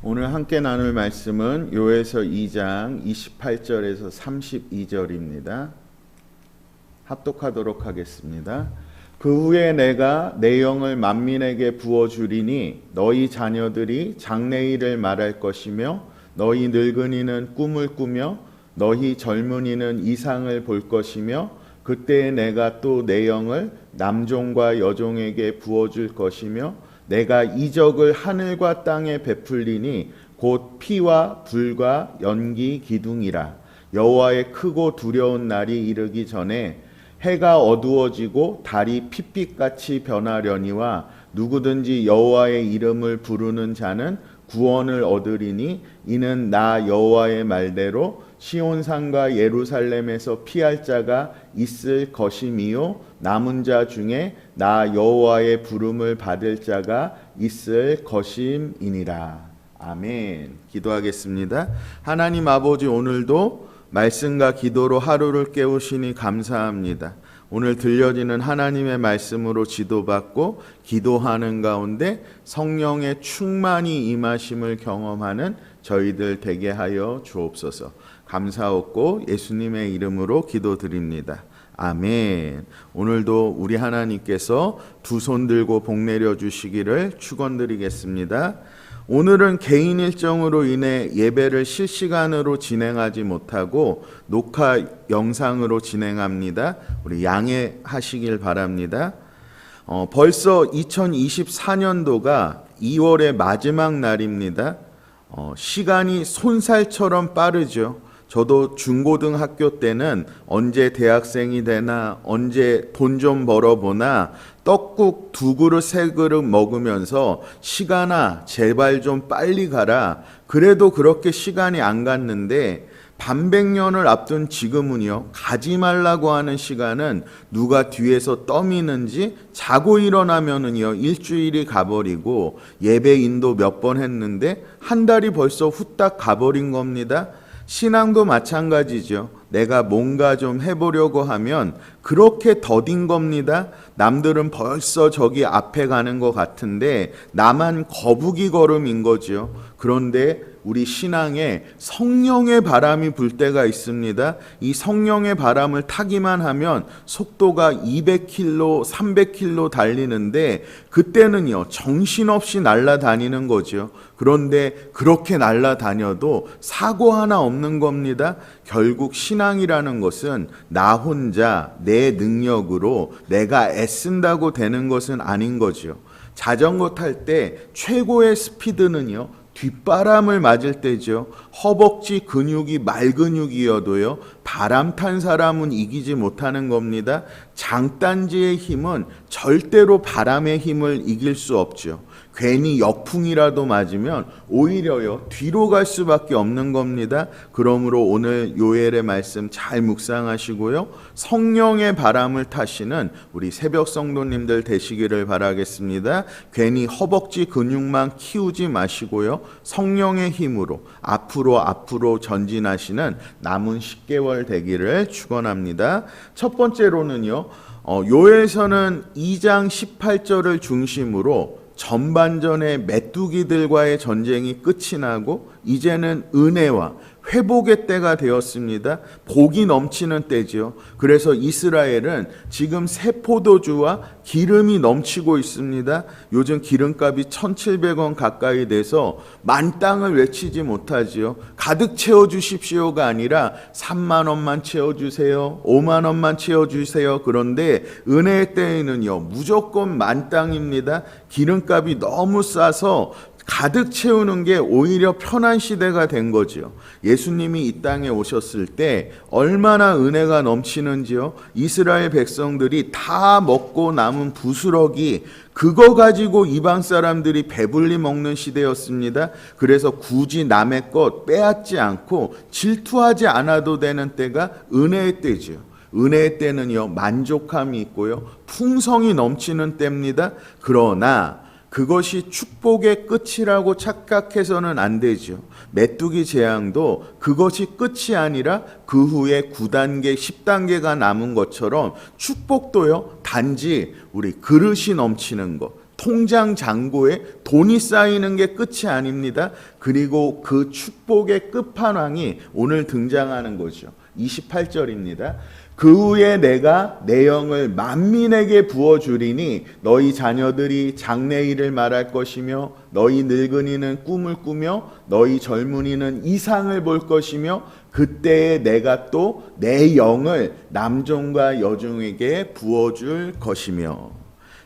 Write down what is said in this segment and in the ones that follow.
오늘 함께 나눌 말씀은 요에서 2장 28절에서 32절입니다. 합독하도록 하겠습니다. 그 후에 내가 내 영을 만민에게 부어 주리니 너희 자녀들이 장래일을 말할 것이며 너희 늙은이는 꿈을 꾸며 너희 젊은이는 이상을 볼 것이며 그때에 내가 또 내 영을 남종과 여종에게 부어 줄 것이며 내가 이적을 하늘과 땅에 베풀리니 곧 피와 불과 연기 기둥이라. 여호와의 크고 두려운 날이 이르기 전에 해가 어두워지고 달이 핏빛같이 변하려니와 누구든지 여호와의 이름을 부르는 자는 구원을 얻으리니 이는 나 여호와의 말대로 시온 산과 예루살렘에서 피할 자가 있을 것임이요 남은 자 중에 나 여호와의 부름을 받을 자가 있을 것임이니라. 아멘. 기도하겠습니다. 하나님 아버지 오늘도 말씀과 기도로 하루를 깨우시니 감사합니다. 오늘 들려지는 하나님의 말씀으로 지도받고 기도하는 가운데 성령의 충만히 임하심을 경험하는 저희들 되게 하여 주옵소서. 감사없고 예수님의 이름으로 기도드립니다. 아멘. 오늘도 우리 하나님께서 두 손 들고 복 내려 주시기를 축원드리겠습니다. 오늘은 개인 일정으로 인해 예배를 실시간으로 진행하지 못하고 녹화 영상으로 진행합니다. 우리 양해하시길 바랍니다. 어, 벌써 2024년도가 2월의 마지막 날입니다. 어, 시간이 손살처럼 빠르죠. 저도 중고등학교 때는 언제 대학생이 되나, 언제 돈 좀 벌어보나, 떡국 두 그릇, 세 그릇 먹으면서 시간아, 제발 좀 빨리 가라. 그래도 그렇게 시간이 안 갔는데, 반백년을 앞둔 지금은요, 가지 말라고 하는 시간은 누가 뒤에서 떠미는지 자고 일어나면은요, 일주일이 가버리고 예배 인도 몇 번 했는데 한 달이 벌써 후딱 가버린 겁니다. 신앙도 마찬가지죠. 내가 뭔가 좀 해보려고 하면 그렇게 더딘 겁니다. 남들은 벌써 저기 앞에 가는 것 같은데 나만 거북이 걸음인 거죠. 그런데 우리 신앙에 성령의 바람이 불 때가 있습니다. 이 성령의 바람을 타기만 하면 속도가 200km, 300km 달리는데 그때는요, 정신없이 날아다니는 거죠. 그런데 그렇게 날아다녀도 사고 하나 없는 겁니다. 결국 신앙이라는 것은 나 혼자 내 능력으로 내가 애쓴다고 되는 것은 아닌 거죠. 자전거 탈 때 최고의 스피드는요, 뒷바람을 맞을 때죠. 허벅지 근육이 말 근육이어도요. 바람 탄 사람은 이기지 못하는 겁니다. 장단지의 힘은 절대로 바람의 힘을 이길 수 없죠. 괜히 역풍이라도 맞으면 오히려요 뒤로 갈 수밖에 없는 겁니다. 그러므로 오늘 요엘의 말씀 잘 묵상하시고요. 성령의 바람을 타시는 우리 새벽 성도님들 되시기를 바라겠습니다. 괜히 허벅지 근육만 키우지 마시고요. 성령의 힘으로 앞으로 앞으로 전진하시는 남은 10개월 되기를 축원합니다. 첫 번째로는요. 어, 요에서는 2장 18절을 중심으로 전반전의 메뚜기들과의 전쟁이 끝이 나고 이제는 은혜와 회복의 때가 되었습니다. 복이 넘치는 때지요. 그래서 이스라엘은 지금 새 포도주와 기름이 넘치고 있습니다. 요즘 기름값이 1,700원 가까이 돼서 만 땅을 외치지 못하지요. 가득 채워 주십시오가 아니라 3만 원만 채워 주세요. 5만 원만 채워 주세요. 그런데 은혜의 때에는요. 무조건 만 땅입니다. 기름값이 너무 싸서 가득 채우는 게 오히려 편한 시대가 된 거지요. 예수님이 이 땅에 오셨을 때 얼마나 은혜가 넘치는지요. 이스라엘 백성들이 다 먹고 남은 부스러기 그거 가지고 이방 사람들이 배불리 먹는 시대였습니다. 그래서 굳이 남의 것 빼앗지 않고 질투하지 않아도 되는 때가 은혜의 때지요. 은혜의 때는요, 만족함이 있고요, 풍성이 넘치는 때입니다. 그러나 그것이 축복의 끝이라고 착각해서는 안 되죠. 메뚜기 재앙도 그것이 끝이 아니라 그 후에 9단계, 10단계가 남은 것처럼 축복도요, 단지 우리 그릇이 넘치는 것, 통장 잔고에 돈이 쌓이는 게 끝이 아닙니다. 그리고 그 축복의 끝판왕이 오늘 등장하는 거죠. 28절입니다. 그 후에 내가 내 영을 만민에게 부어 주리니 너희 자녀들이 장래일을 말할 것이며 너희 늙은이는 꿈을 꾸며 너희 젊은이는 이상을 볼 것이며 그때에 내가 또 내 영을 남종과 여종에게 부어 줄 것이며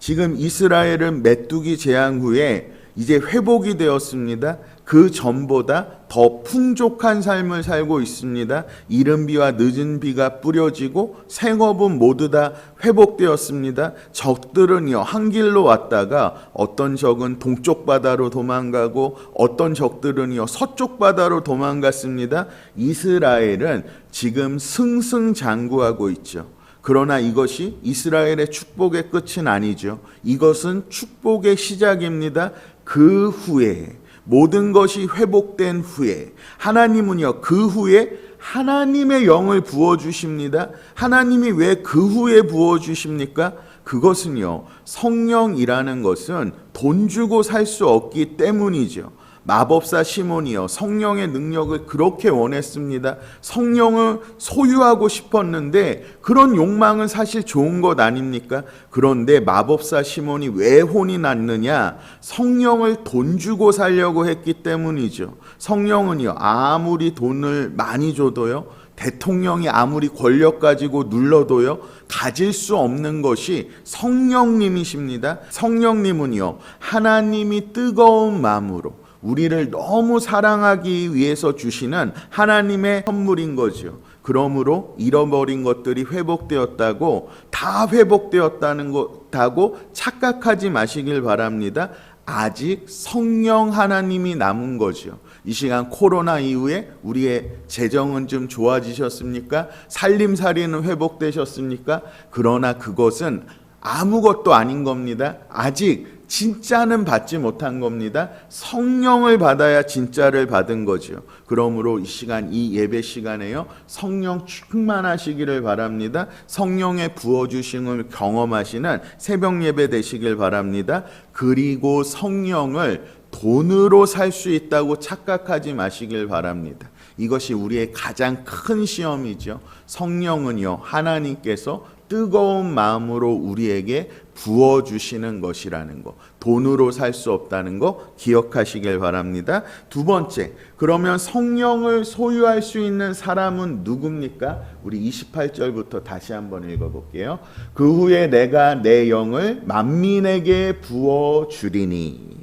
지금 이스라엘은 메뚜기 재앙 후에 이제 회복이 되었습니다. 그 전보다 더 풍족한 삶을 살고 있습니다. 이른 비와 늦은 비가 뿌려지고 생업은 모두 다 회복되었습니다. 적들은요 한 길로 왔다가 어떤 적은 동쪽 바다로 도망가고 어떤 적들은요 서쪽 바다로 도망갔습니다. 이스라엘은 지금 승승장구하고 있죠. 그러나 이것이 이스라엘의 축복의 끝은 아니죠. 이것은 축복의 시작입니다. 그 후에 모든 것이 회복된 후에 하나님은요 그 후에 하나님의 영을 부어 주십니다. 하나님이 왜 그 후에 부어 주십니까? 그것은요 성령이라는 것은 돈 주고 살 수 없기 때문이죠. 마법사 시몬이요 성령의 능력을 그렇게 원했습니다. 성령을 소유하고 싶었는데 그런 욕망은 사실 좋은 것 아닙니까? 그런데 마법사 시몬이 왜 혼이 났느냐? 성령을 돈 주고 살려고 했기 때문이죠. 성령은요 아무리 돈을 많이 줘도요 대통령이 아무리 권력 가지고 눌러도요 가질 수 없는 것이 성령님이십니다. 성령님은요 하나님이 뜨거운 마음으로 우리를 너무 사랑하기 위해서 주시는 하나님의 선물인 거죠. 그러므로 잃어버린 것들이 회복되었다고 다 회복되었다는 것하고 착각하지 마시길 바랍니다. 아직 성령 하나님이 남은 거죠. 이 시간 코로나 이후에 우리의 재정은 좀 좋아지셨습니까? 살림살이는 회복되셨습니까? 그러나 그것은 아무것도 아닌 겁니다. 아직 진짜는 받지 못한 겁니다. 성령을 받아야 진짜를 받은 거죠. 그러므로 이 시간, 이 예배 시간에요. 성령 충만하시기를 바랍니다. 성령의 부어주심을 경험하시는 새벽 예배 되시길 바랍니다. 그리고 성령을 돈으로 살 수 있다고 착각하지 마시길 바랍니다. 이것이 우리의 가장 큰 시험이죠. 성령은요, 하나님께서 뜨거운 마음으로 우리에게 부어주시는 것이라는 거. 돈으로 살 수 없다는 거 기억하시길 바랍니다. 두 번째, 그러면 성령을 소유할 수 있는 사람은 누굽니까? 우리 28절부터 다시 한번 읽어볼게요. 그 후에 내가 내 영을 만민에게 부어주리니.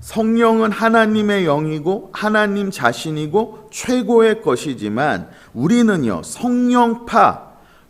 성령은 하나님의 영이고 하나님 자신이고 최고의 것이지만 우리는요 성령파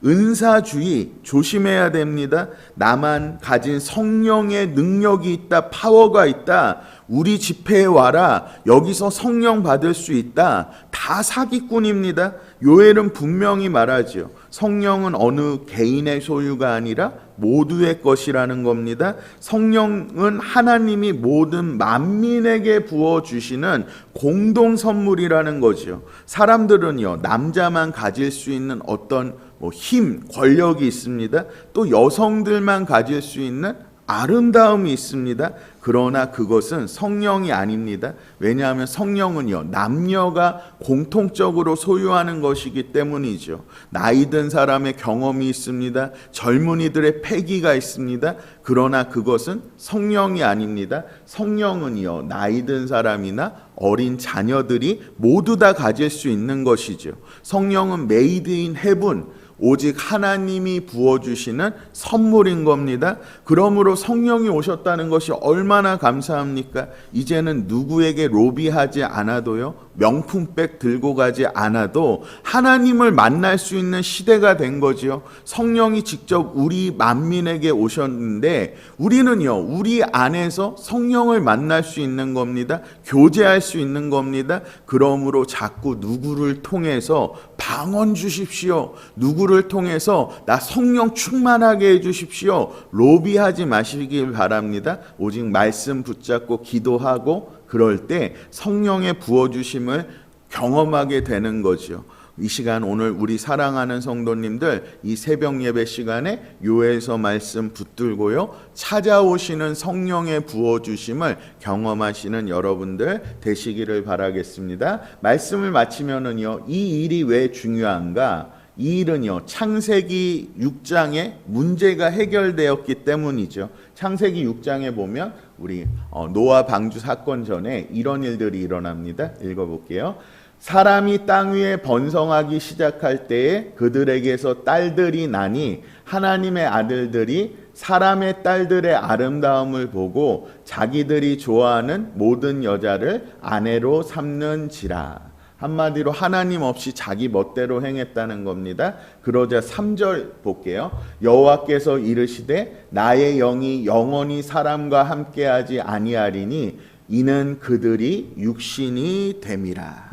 은사주의 조심해야 됩니다. 나만 가진 성령의 능력이 있다, 파워가 있다. 우리 집회에 와라. 여기서 성령 받을 수 있다. 다 사기꾼입니다. 요엘은 분명히 말하지요. 성령은 어느 개인의 소유가 아니라 모두의 것이라는 겁니다. 성령은 하나님이 모든 만민에게 부어 주시는 공동 선물이라는 거죠. 사람들은요, 남자만 가질 수 있는 어떤 뭐 힘, 권력이 있습니다. 또 여성들만 가질 수 있는 아름다움이 있습니다. 그러나 그것은 성령이 아닙니다. 왜냐하면 성령은요, 남녀가 공통적으로 소유하는 것이기 때문이죠. 나이 든 사람의 경험이 있습니다. 젊은이들의 패기가 있습니다. 그러나 그것은 성령이 아닙니다. 성령은요, 나이 든 사람이나 어린 자녀들이 모두 다 가질 수 있는 것이죠. 성령은 메이드 인 헤븐, 오직 하나님이 부어주시는 선물인 겁니다. 그러므로 성령이 오셨다는 것이 얼마나 감사합니까? 이제는 누구에게 로비하지 않아도요, 명품백 들고 가지 않아도 하나님을 만날 수 있는 시대가 된 거지요. 성령이 직접 우리 만민에게 오셨는데, 우리는요, 우리 안에서 성령을 만날 수 있는 겁니다. 교제할 수 있는 겁니다. 그러므로 자꾸 누구를 통해서 방언 주십시오. 누구를 통해서 나 성령 충만하게 해 주십시오. 로비하지 마시길 바랍니다. 오직 말씀 붙잡고 기도하고 그럴 때 성령의 부어 주심을 경험하게 되는 거죠. 이 시간 오늘 우리 사랑하는 성도님들 이 새벽 예배 시간에 요에서 말씀 붙들고요. 찾아오시는 성령의 부어 주심을 경험하시는 여러분들 되시기를 바라겠습니다. 말씀을 마치면은요. 이 일이 왜 중요한가? 이 일은요, 창세기 6장에 문제가 해결되었기 때문이죠. 창세기 6장에 보면 우리 어, 노아 방주 사건 전에 이런 일들이 일어납니다. 읽어볼게요. 사람이 땅 위에 번성하기 시작할 때에 그들에게서 딸들이 나니 하나님의 아들들이 사람의 딸들의 아름다움을 보고 자기들이 좋아하는 모든 여자를 아내로 삼는지라. 한마디로 하나님 없이 자기 멋대로 행했다는 겁니다. 그러자 3절 볼게요. 여호와께서 이르시되 나의 영이 영원히 사람과 함께하지 아니하리니 이는 그들이 육신이 됨이라.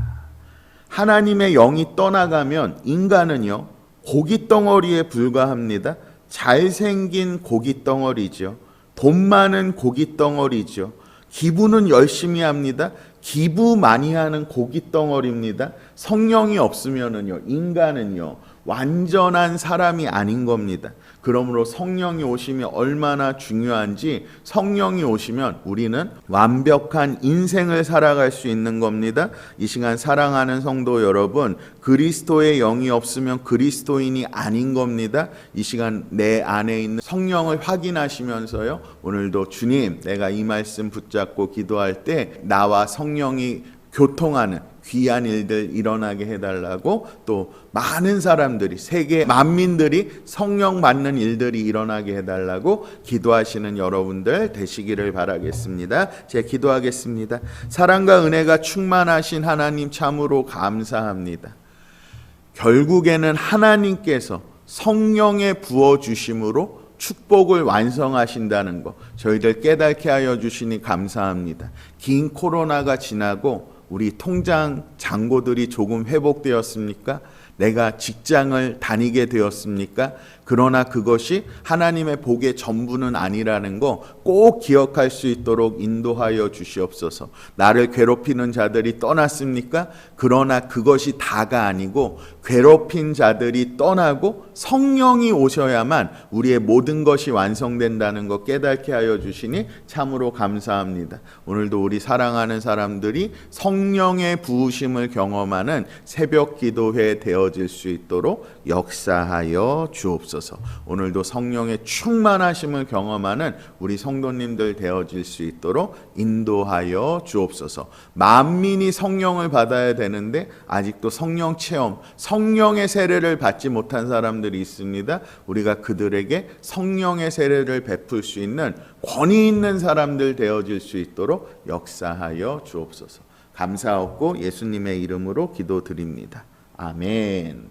하나님의 영이 떠나가면 인간은요 고기 덩어리에 불과합니다. 잘생긴 고기 덩어리죠. 돈 많은 고기 덩어리죠. 기부는 열심히 합니다. 기부 많이 하는 고기 덩어리입니다. 성령이 없으면은요, 인간은요, 완전한 사람이 아닌 겁니다. 그러므로 성령이 오시면 얼마나 중요한지 성령이 오시면 우리는 완벽한 인생을 살아갈 수 있는 겁니다. 이 시간 사랑하는 성도 여러분, 그리스도의 영이 없으면 그리스도인이 아닌 겁니다. 이 시간 내 안에 있는 성령을 확인하시면서요. 오늘도 주님, 내가 이 말씀 붙잡고 기도할 때 나와 성령이 교통하는 귀한 일들 일어나게 해달라고 또 많은 사람들이 세계 만민들이 성령 받는 일들이 일어나게 해달라고 기도하시는 여러분들 되시기를 바라겠습니다. 제가 기도하겠습니다. 사랑과 은혜가 충만하신 하나님 참으로 감사합니다. 결국에는 하나님께서 성령의 부어 주심으로 축복을 완성하신다는 거 저희들 깨닫게 하여 주시니 감사합니다. 긴 코로나가 지나고 우리 통장 잔고들이 조금 회복되었습니까? 내가 직장을 다니게 되었습니까? 그러나 그것이 하나님의 복의 전부는 아니라는 거 꼭 기억할 수 있도록 인도하여 주시옵소서. 나를 괴롭히는 자들이 떠났습니까? 그러나 그것이 다가 아니고 괴롭힌 자들이 떠나고 성령이 오셔야만 우리의 모든 것이 완성된다는 것 깨닫게 하여 주시니 참으로 감사합니다. 오늘도 우리 사랑하는 사람들이 성령의 부으심을 경험하는 새벽 기도회 되어질 수 있도록 역사하여 주옵소서. 오늘도 성령의 충만하심을 경험하는 우리 성도님들 되어질 수 있도록 인도하여 주옵소서. 만민이 성령을 받아야 되는데 아직도 성령 체험, 성령의 세례를 받지 못한 사람들이 있습니다. 우리가 그들에게 성령의 세례를 베풀 수 있는 권위 있는 사람들 되어질 수 있도록 역사하여 주옵소서. 감사하고 예수님의 이름으로 기도드립니다. 아멘.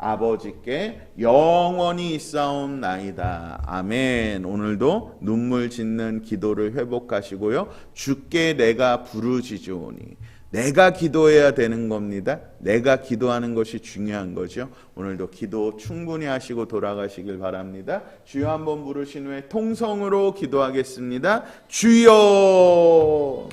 아버지께 영원히 있사옵나이다. 아멘. 오늘도 눈물 짓는 기도를 회복하시고요. 주께 내가 부르짖으오니 내가 기도해야 되는 겁니다. 내가 기도하는 것이 중요한 거죠. 오늘도 기도 충분히 하시고 돌아가시길 바랍니다. 주여 한번 부르신 후에 통성으로 기도하겠습니다. 주여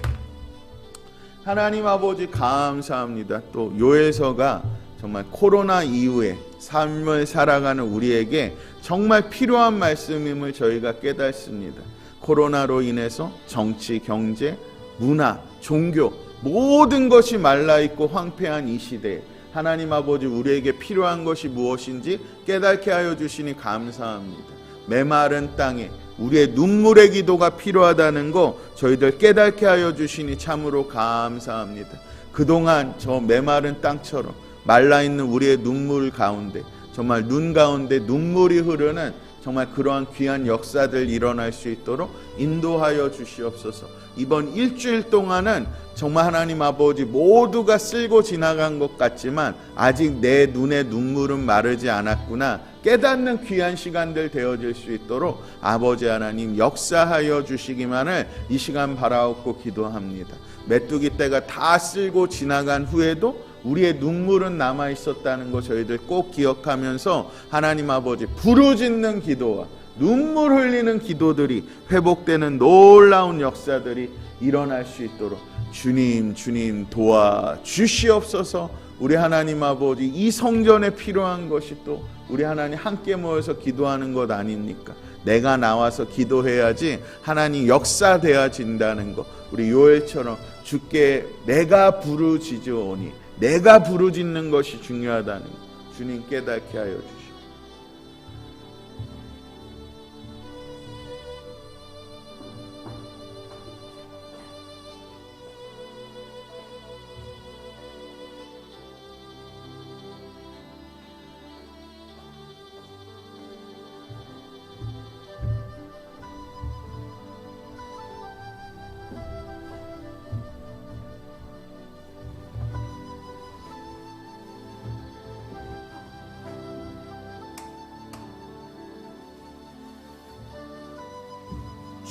하나님 아버지 감사합니다. 또 요에서가 정말 코로나 이후에 삶을 살아가는 우리에게 정말 필요한 말씀임을 저희가 깨닫습니다. 코로나로 인해서 정치, 경제, 문화, 종교 모든 것이 말라 있고 황폐한 이 시대에 하나님 아버지 우리에게 필요한 것이 무엇인지 깨닫게 하여 주시니 감사합니다. 메마른 땅에 우리의 눈물의 기도가 필요하다는 거 저희들 깨닫게 하여 주시니 참으로 감사합니다. 그동안 저 메마른 땅처럼 말라 있는 우리의 눈물 가운데 정말 눈 가운데 눈물이 흐르는 정말 그러한 귀한 역사들 일어날 수 있도록 인도하여 주시옵소서. 이번 일주일 동안은 정말 하나님 아버지 모두가 쓸고 지나간 것 같지만 아직 내 눈에 눈물은 마르지 않았구나 깨닫는 귀한 시간들 되어질 수 있도록 아버지 하나님 역사하여 주시기만을 이 시간 바라옵고 기도합니다. 메뚜기 때가 다 쓸고 지나간 후에도 우리의 눈물은 남아 있었다는 거 저희들 꼭 기억하면서 하나님 아버지 부르짖는 기도와 눈물 흘리는 기도들이 회복되는 놀라운 역사들이 일어날 수 있도록 주님 주님 도와 주시옵소서 우리 하나님 아버지 이 성전에 필요한 것이 또 우리 하나님 함께 모여서 기도하는 것 아닙니까? 내가 나와서 기도해야지 하나님 역사되어진다는 것 우리 요엘처럼 주께 내가 부르짖으오니 내가 부르짖는 것이 중요하다는 것. 주님 깨닫게 하여 주시옵소서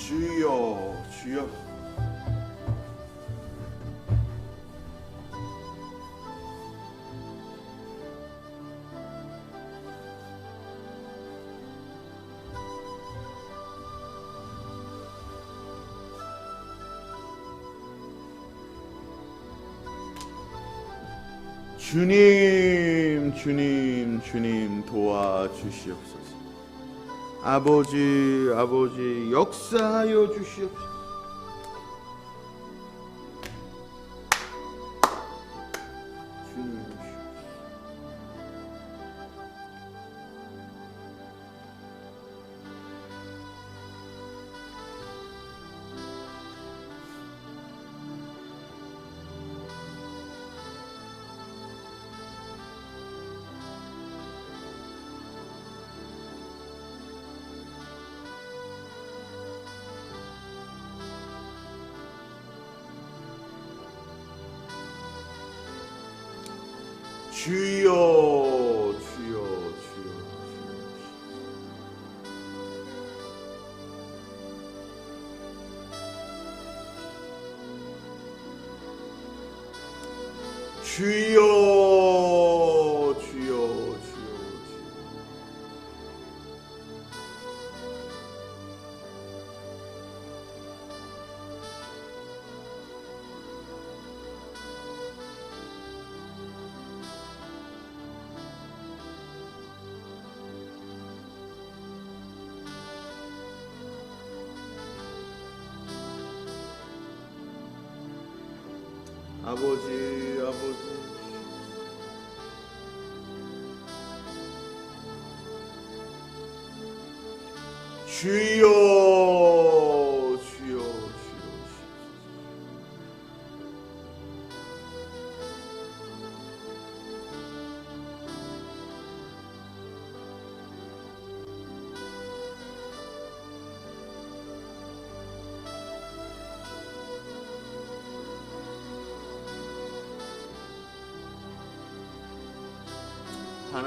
주여 주여. 주님 주님 주님 도와주시옵소서 아버지 아버지 역사하여 주시옵소서 주여 주여 주여 주여 아버지 아버지. 주여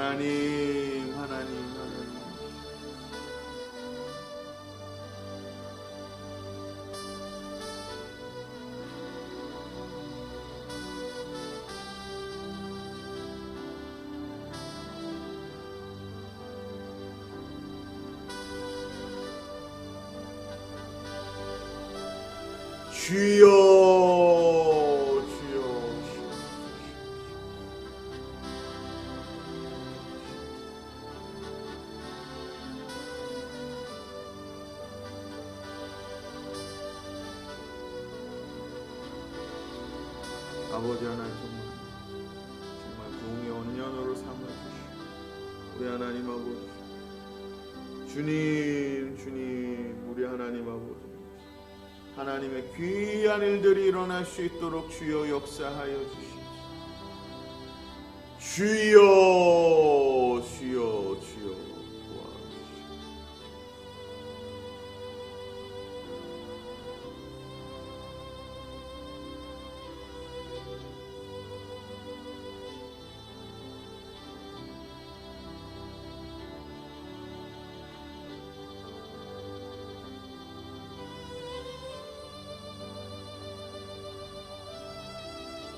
하나님 하나님 하나님. 주여 아버지 하나님 정말 정말 부흥의 언년으로 삼아 주시고 우리 하나님 아버지 주님 주님 우리 하나님 아버지 하나님의 귀한 일들이 일어날 수 있도록 주여 역사하여 주시옵소서 주여 주여 주여